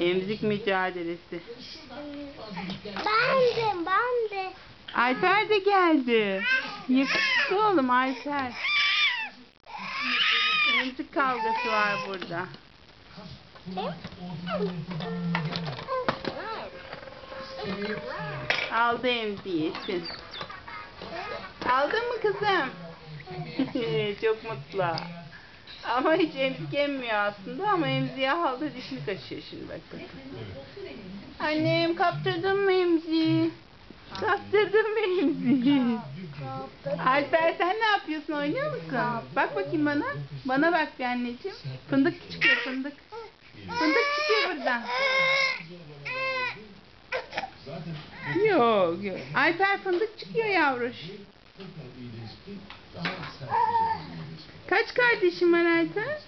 Emzik mücadelesi. Ben de, ben de. Alper de geldi. Yakışıklı oğlum Alper. Emzik kavgası var burada. Aldı emziği. Aldın mı kızım? Çok mutlu. Ama hiç emzik emmiyor aslında ama emziğe aldı dişini kaşıyor şimdi bak bak. Annem kaptırdın mı emziği? Kaptırdın mı emziği? Alper sen ne yapıyorsun oynuyor musun? Bak bakayım bana. Bana bak bir anneciğim. Fındık çıkıyor fındık. Fındık çıkıyor buradan. Yok yok. Alper fındık çıkıyor yavruş. Kaç kardeşim var Alper?